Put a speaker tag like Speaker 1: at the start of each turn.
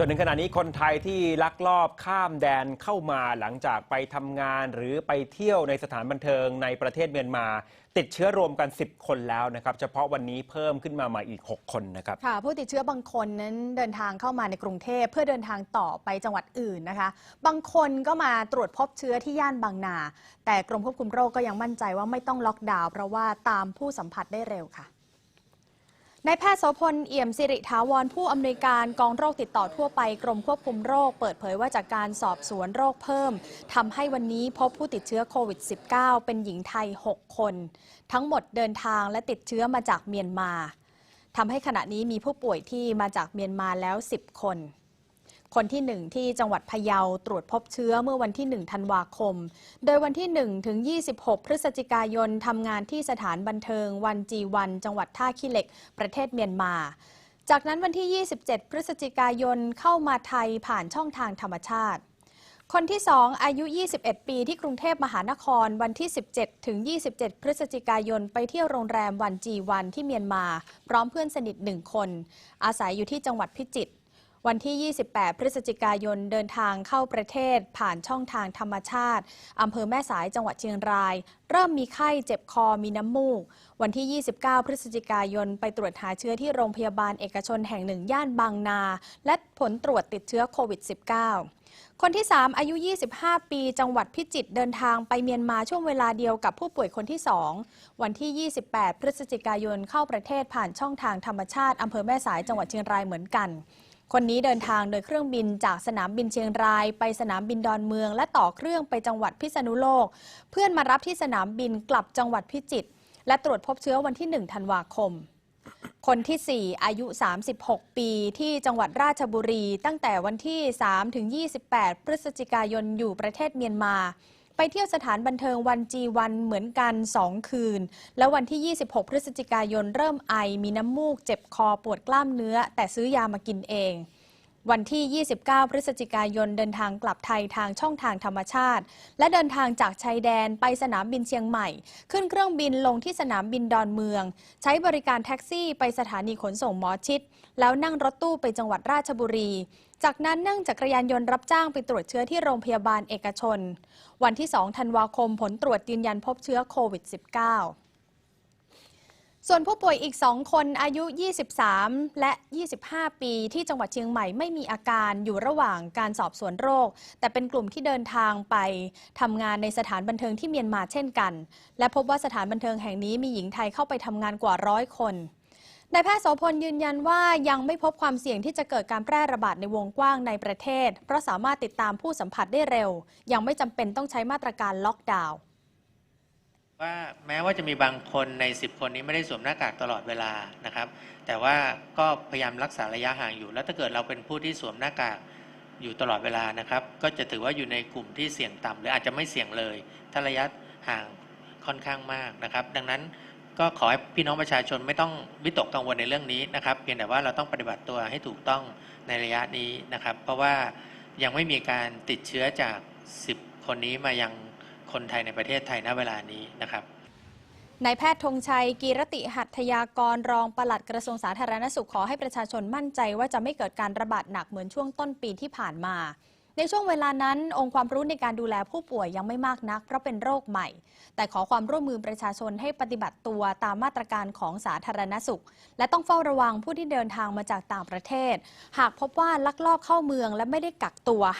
Speaker 1: จนถึงขณะนี้คนไทยที่ลักลอบข้ามแดนเข้ามาหลังจากไปทำงานหรือไปเที่ยวในสถานบันเทิงในประเทศเมียนมา ติดเชื้อรวมกัน 10 คนแล้วนะครับ เฉพาะวันนี้เพิ่มขึ้นมาใหม่อีก 6 คนนะครับ
Speaker 2: ค่ะผู้ติดเชื้อบางคนนั้นเดินทางเข้ามาในกรุงเทพเพื่อเดินทางต่อไปจังหวัดอื่นนะคะ บางคนก็มาตรวจพบเชื้อที่ย่านบางนา แต่กรมควบคุมโรคก็ยังมั่นใจว่าไม่ต้องล็อกดาวน์เพราะว่าตามผู้สัมผัสได้เร็วค่ะ นายแพทย์โสพลเอี่ยมสิริถาวรผู้อำนวยการกองโรคติดต่อทั่วไปกรมควบคุมโรค เปิดเผยว่าจากการสอบสวนโรคเพิ่มทำให้วันนี้พบผู้ติดเชื้อโควิด -19 เป็นหญิงไทย 6 คน ทั้งหมดเดินทางและติดเชื้อมาจากเมียนมาทำให้ขณะนี้มีผู้ป่วยที่มาจากเมียนมาแล้ว 10 คน คนที่ 1 ที่จังหวัดพะเยาตรวจพบเชื้อเมื่อวันที่ 1 ธันวาคม โดยวันที่1ถึง26 พฤศจิกายนทำงานที่สถานบันเทิงวันจีวัน จังหวัดท่าขี้เหล็ก ประเทศเมียนมา จากนั้นวันที่ 27 พฤศจิกายนเข้ามาไทยผ่านช่องทางธรรมชาติ คนที่ 2 อายุ 21 ปีที่กรุงเทพมหานครวันที่ 17 ถึง 27 พฤศจิกายนไปเที่ยวโรงแรมวันจีวันที่เมียนมา พร้อมเพื่อนสนิท1คน อาศัยอยู่ที่จังหวัดพิจิตร วันที่ 28 พฤศจิกายนเดินทางเข้าประเทศ ผ่านช่องทางธรรมชาติ อำเภอแม่สายจังหวัดเชียงราย เริ่มมีไข้เจ็บคอมีน้ำมูก วันที่ 29 พฤศจิกายน ไปตรวจหาเชื้อที่โรงพยาบาลเอกชนแห่งหนึ่งย่านบางนา และผลตรวจติดเชื้อโควิด -19 คนที่ 3 อายุ 25 ปี จังหวัดพิจิตรเดินทางไปเมียนมาช่วงเวลาเดียวกับผู้ป่วยคนที่ 2 วันที่ 28 พฤศจิกายนเข้าประเทศผ่านช่องทางธรรมชาติอำเภอแม่สายจังหวัดเชียงรายเหมือนกัน คนนี้เดินทางโดยเครื่องบินจากสนามบินเชียงราย ไปสนามบินดอนเมือง และต่อเครื่องไปจังหวัดพิษณุโลก เพื่อนมารับที่สนามบินกลับจังหวัดพิจิตรและตรวจพบเชื้อวันที่ 1 ธันวาคม คนที่ 4 อายุ 36 ปี ที่จังหวัดราชบุรี ตั้งแต่วันที่ 3 ถึง 28 พฤศจิกายนอยู่ประเทศเมียนมา ไปเที่ยวสถานบันเทิงวันจีวันเหมือนกัน 2 คืน แล้ววันที่ 26 พฤศจิกายนเริ่มไอ มีน้ำมูก เจ็บคอปวดกล้ามเนื้อ แต่ซื้อยามากินเอง วันที่ 29 พฤศจิกายน เดินทางกลับไทยทางช่องทางธรรมชาติ และเดินทางจากชายแดนไปสนามบินเชียงใหม่ ขึ้นเครื่องบินลงที่สนามบินดอนเมือง ใช้บริการแท็กซี่ไปสถานีขนส่งหมอชิด แล้วนั่งรถตู้ไปจังหวัดราชบุรี จากนั้นนั่งจักรยานยนต์รับจ้างไปตรวจเชื้อที่โรงพยาบาลเอกชน วันที่ 2 ธันวาคมผลตรวจยืนยันพบเชื้อโควิด -19 ส่วนผู้ป่วยอีก 2 คนอายุ 23 และ 25 ปีที่จังหวัดเชียงใหม่ไม่มีอาการอยู่ระหว่างการสอบสวนโรค แต่เป็นกลุ่มที่เดินทางไปทำงานในสถานบันเทิงที่เมียนมาเช่นกัน และพบว่าสถานบันเทิงแห่งนี้มีหญิงไทยเข้าไปทำงานกว่าร้อยคนนายแพทย์โสพลยืนยันว่ายังไม่พบความเสี่ยงที่จะเกิดการแพร่ระบาดในวงกว้างในประเทศ เพราะสามารถติดตามผู้สัมผัสได้เร็ว ยังไม่จำเป็นต้องใช้มาตรการล็อกดาวน์
Speaker 3: ว่าแม้ว่าจะมีบางคนใน 10 คนนี้ไม่ได้สวมหน้ากากตลอดเวลานะครับ แต่ว่าก็พยายามรักษาระยะห่างอยู่ แล้วถ้าเกิดเราเป็นผู้ที่สวมหน้ากากอยู่ตลอดเวลานะครับ ก็จะถือว่าอยู่ในกลุ่มที่เสี่ยงต่ำหรืออาจจะไม่เสี่ยงเลย ถ้าระยะห่างค่อนข้างมากนะครับ ดังนั้นก็ขอให้พี่น้องประชาชนไม่ต้องวิตกกังวลในเรื่องนี้นะครับ เพียงแต่ว่าเราต้องปฏิบัติตัวให้ถูกต้องในระยะนี้นะครับ เพราะว่ายังไม่มีการติดเชื้อจาก 10 คนนี้มายัง คนไทยในประเทศไทยณเวลานี้นะครับ
Speaker 2: นายแพทย์ธงชัย กีรติหัตถยากรรองปลัดกระทรวงสาธารณสุขขอให้ประชาชนมั่นใจว่าจะไม่เกิดการระบาดหนักเหมือนช่วงต้นปีที่ผ่านมา ในช่วงเวลานั้น องค์ความรู้ในการดูแลผู้ป่วยยังไม่มากนัก เพราะเป็นโรคใหม่ แต่ขอความร่วมมือประชาชนให้ปฏิบัติตัวตามมาตรการของสาธารณสุข และต้องเฝ้าระวังผู้ที่เดินทางมาจากต่างประเทศ หากพบว่าลักลอบเข้าเมืองและไม่ได้กักตัวให้